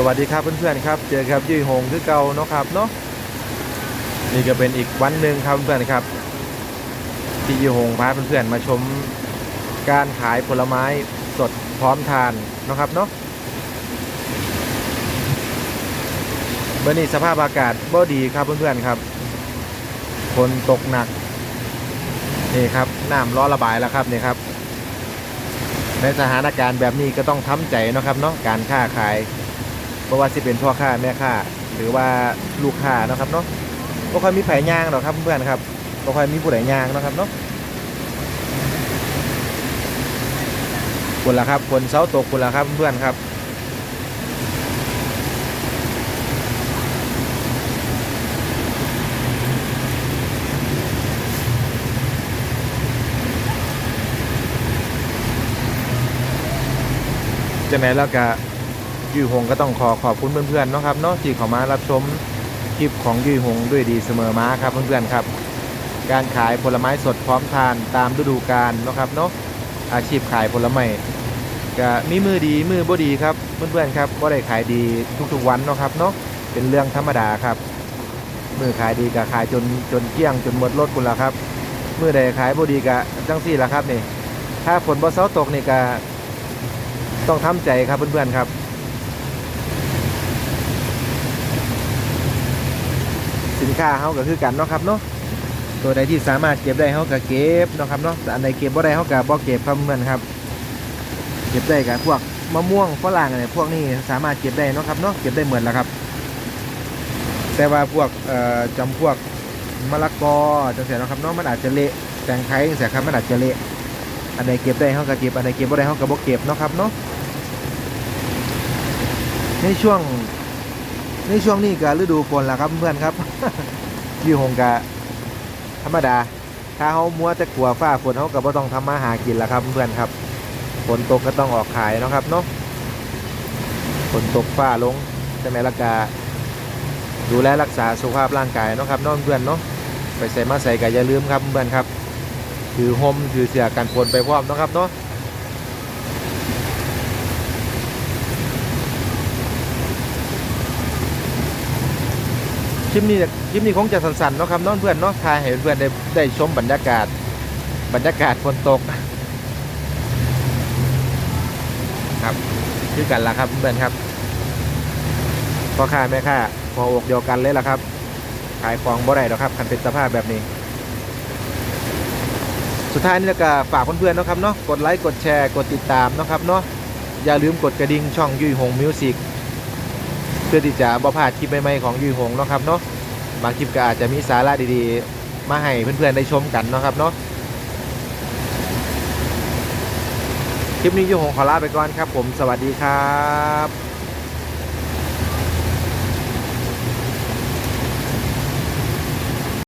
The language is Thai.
สวัสดีครับเพื่อนๆครับ เจอครับยุ้ยหงคือเก่าเนาะครับเนาะนี่ก็เป็นอีกวันหนึ่งครับเพื่อนๆครับ ที่ยุ้ยหงพาเพื่อนๆมาชมการขายผลไม้สดพร้อมทานเนาะครับเนาะเบอร์นี้สภาพอากาศบ่ดีครับเพื่อนๆครับฝนตกหนักนี่ครับน้ำรอระบายแล้วครับนี่ครับ ในสถานการณ์แบบนี้ก็ต้องทำใจนะครับเนาะการค้าขาย เพราะว่าสิเป็นพ่อค้าแม่ค้าหรือว่าลูกค้านะครับเนาะบ่ค่อยมีไผย่างหรอกครับเพื่อนครับบ่ค่อยมีผู้ใดย่างนะครับเนาะคนละครับคนเสาตกคนละครับเพื่อนครับจังไหนแล้วก็ ยุยหงก็ต้องขอขอบคุณเพื่อนๆเนะครับเนาะที่เข้ามารับชมคลิปของยุยหงด้วยดีเสมอมาครับเพื่อนๆครับ การขายผลไม้สดพร้อมทานตามฤดูกาลนะครับเนาะอาชีพขายผลไม้ก็มีมือดีมือบ่ดีครับเพื่อนๆครับบ่ได้ขายดีทุกๆวันนะครับเนาะเป็นเรื่องธรรมดาครับมือขายดีก็ขายจนจนเกลี้ยงจนหมดรถคุณละครับมือใดขายบ่ดีก็จังซี่ละครับนี่ถ้าฝนบ่เซาตกนี่ก็ต้องทำใจครับเพื่อนๆครับ สินค้าเฮาก็คือกันเนาะครับเนาะตัวใดที่สามารถเก็บได้เขาก็เก็บเนาะครับเนาะแต่อันใดเก็บบ่ได้เขาก็บ่เก็บครับเพื่อนครับ เก็บได้กับพวกมะม่วงฝรั่งอะไรพวกนี้สามารถเก็บได้เนาะครับเนาะเก็บได้เหมือนแล้วครับ แต่ว่าพวกเอ่อจำพวกมะละกอจังเสียเนาะครับเนาะมันอาจจะเละแตงไทยจังเสียครับมันอาจจะเละอันใดเก็บได้เขาก็เก็บอันใดเก็บบ่ได้เขาก็บ่เก็บเนาะครับเนาะในช่วง ในช่วงนี้ก็ฤดูฝนแล้วครับเพื่อนครับยู่หงกะธรรมดา ถ้าเขามัวแต่กลัวฟ้าฝนเขาก็บ่ต้องทำมาหากินแล้วครับเพื่อนครับฝนตกก็ต้องออกขายนะครับเนาะฝนตกฟ้าลงใช่ไหมละกาดูแลรักษาสุขภาพร่างกายนะครับน้องเพื่อนเนาะไปใส่มาใส่ก็อย่าลืมครับเพื่อนครับ ถือห่มถือเสื้อกันฝนไปพร้อมนะครับเนาะ คลิปนี้คลิปนี้คงจะสั้นๆเนาะครับน้องเพื่อนเนาะถ่ายให้เพื่อนได้ได้ชมบรรยากาศ บรรยากาศฝนตก ครับคือกันละครับเพื่อนครับพ่อค้าแม่ค้าพออกเดียวกันเลยล่ะครับขายของบ่ได้หรอกครับคันเป็นสภาพแบบนี้ สุดท้ายนี่ก็ฝากเพื่อนๆเนาะครับเนาะกดไลค์กดแชร์กดติดตามเนาะครับเนาะอย่าลืมกดกระดิ่งช่องยุยหงมิวสิก เพื่อที่จะบ่พลาดคลิปใหม่ๆของยุยหงเนาะครับเนาะบางคลิปก็อาจจะมีสาระดีๆ มาให้เพื่อนๆได้ชมกันเนาะครับเนาะคลิปนี้ยุยหงขอลาไปก่อนครับ ผมสวัสดีครับ